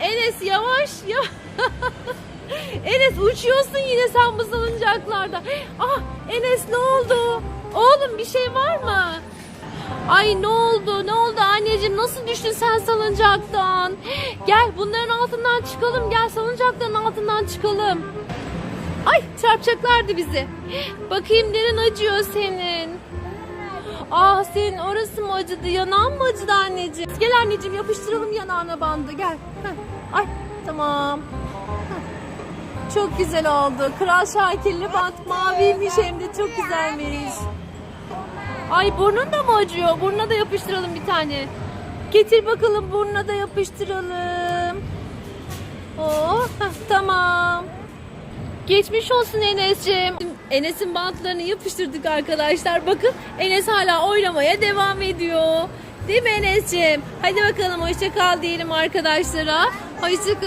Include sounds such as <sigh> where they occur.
Enes yavaş ya. <laughs> Enes uçuyorsun yine sen bu salıncaklarda. Ah Enes ne oldu? Oğlum bir şey var mı? Ay ne oldu? Ne oldu anneciğim? Nasıl düştün sen salıncaktan? Gel bunların altından çıkalım. Gel salıncakların altından çıkalım. Ay çarpacaklardı bizi. Bakayım neren acıyor senin? Ah senin orası mı acıdı? Yanağın mı acıdı anneciğim? Gel anneciğim yapıştıralım yanağına bandı. Gel. Heh. Ay tamam. Heh. Çok güzel oldu. Kral Şakirli bant maviymiş hem de çok güzelmiş. Ay burnun da mı acıyor? Burnuna da yapıştıralım bir tane. Getir bakalım burnuna da yapıştıralım. Oh heh, tamam. Geçmiş olsun Enes'ciğim. Enes'in bantlarını yapıştırdık arkadaşlar. Bakın Enes hala oynamaya devam ediyor. Değil mi Enes'ciğim? Hadi bakalım hoşça kal diyelim arkadaşlara. Hoşça kal.